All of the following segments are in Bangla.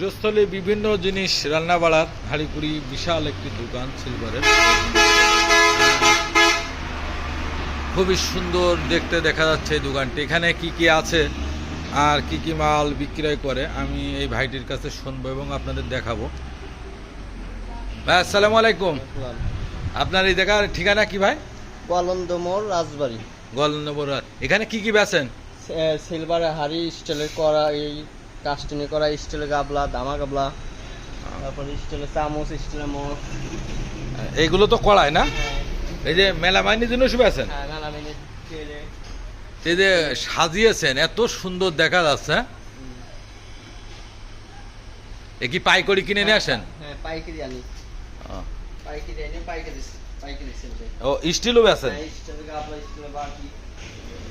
গৃহস্থলে বিভিন্ন জিনিস রান্না বাড়ার হাঁড়িকুড়ি বিশাল একটি দোকান সিলভারের খুবই সুন্দর দেখতে দেখা যাচ্ছে এই দোকানটি। এখানে কি কি আছে আর কি কি মাল বিক্রয় করে আমি এই ভাইটির কাছে শুনব এবং আপনাদের দেখাবো। ভাই আসসালামু আলাইকুম। আপনার এই জায়গার ঠিকানা কি ভাই? গোয়ালন্দ মোড় রাজবাড়ি। গলনবর এখানে কি কি বেচেন? সিলভারে হাড়ি স্টিলের করা এই কাস্টিনে করা স্টিলের গাবলা দামা গাবলা তারপর স্টিলের চামচ স্টিলের মগ এইগুলো তো কড়াই না? এই যে মেলা মাইনি জন্য শুভ আছেন? হ্যাঁ এই যে সাজিয়েছেন এত সুন্দর দেখা যাচ্ছে এ কি পাইকড়ি কিনে নিয়ে আসেন? হ্যাঁ পাইকারি আনি। ও, পাইকারি আনি পাইকারি পাইকারি সেল ও স্টিলও আছে হ্যাঁ স্টিলের গাবলা স্টিলের বাটি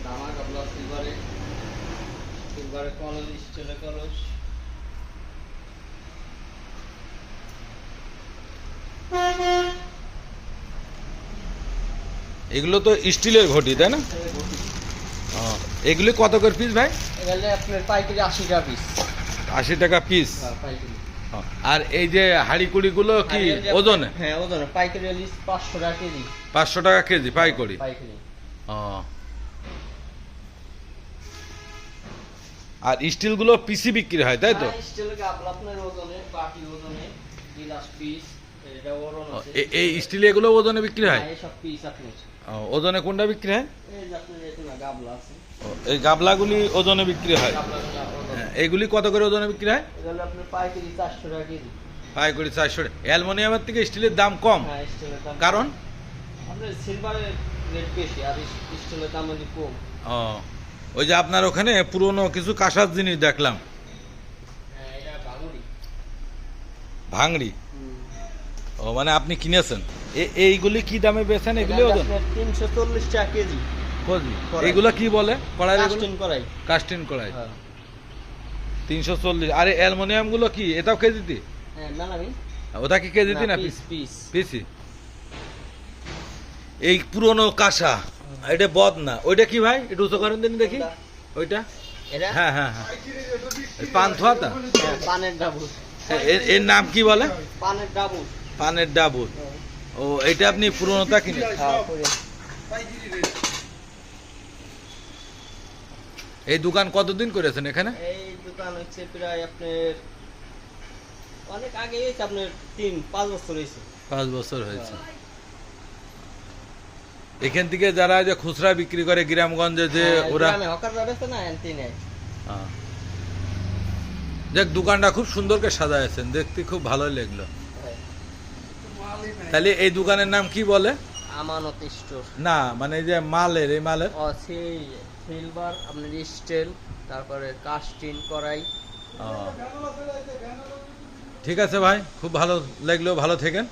দামা গাবলা সিলভারে সিলভারে কলস স্টিলের কলস এগুলো তো স্টিলের ঘটি তাই না? এগুলি কত করে পিস ভাই? আপনার পাইকারি আশি টাকা পিস আশি টাকা পিস আর এই যে হাঁড়িকুড়িগুলো কি? আর এই যে ওজনে? হ্যাঁ ওজনে। পাইকারি পাঁচশো টাকা কেজি। পাঁচশো টাকা কেজি পাইকড়ি পাইকারি। ও আর স্টিলগুলো পিসি বিক্রি হয় তাই তো? হ্যাঁ, এই স্টিল এগুলো ওজনে বিক্রি হয়? হ্যাঁ, ওজনে কোনটা বিক্রি হয়? এই গাবলাগুলি ওজনে বিক্রি হয়? হ্যাঁ, এইগুলি কত করে ওজনে বিক্রি হয়? পাইকারি চারশো অ্যালমোনিয়ামের থেকে স্টিলের দাম কম? কারণ? সিলভারের রেট বেশি আর স্টিলের দাম কম। ও ওই যে আপনার ওখানে পুরনো কিছু কাঁসার জিনিস দেখলাম। হ্যাঁ ভাঙড়ি। ও মানে আপনি কিনেছেন? এইগুলি কি দামে বেচেন এগুলি ওজন? তিনশো চল্লিশ টাকা কেজি। এগুলো কি বলে? কড়াই কাস্টিং করাই কড়াই। হ্যাঁ। তিনশো চল্লিশ। আরে অ্যালমোনিয়ামগুলো কি? এটাও কেজিতে? হ্যাঁ ওটা কি কেজিতে না পিস। পিসি। এই পুরনো কাঁসা। এটা বদ না। ওইটা কি ভাই? একটু উঁচু করেন দিন দেখি। ওইটা? হ্যাঁ হ্যাঁ হ্যাঁ। হ্যাঁ, পানের ডাবুল। এর- নাম কি বলে? পানের পানের ও এটা আপনি পুরনোটা কিনে হ্যাঁ এই দোকান কতদিন করেছেন এখানে? এই দোকান হচ্ছে প্রায় আপনার অনেক আগে আপনার তিন পাঁচ বছর হয়েছে। পাঁচ বছর হয়েছে। এখান থেকে যারা যে খুচরা বিক্রি করে গ্রামগঞ্জে যে হ্যাঁ, ওরা হ্যাঁ। দেখ দোকানটা খুব সুন্দর করে সাজাইছেন দেখতে খুব ভালো লাগল। হ্যাঁ। তাহলে এই দোকানের নাম কি বলে? আমানত স্টোর। না মানে এই যে মালের এই মালের? সেই সিলভার আপনার স্টিল তারপরে কাস্টিন করাই। ঠিক আছে ভাই খুব ভালো লাগল ভালো থেকেন।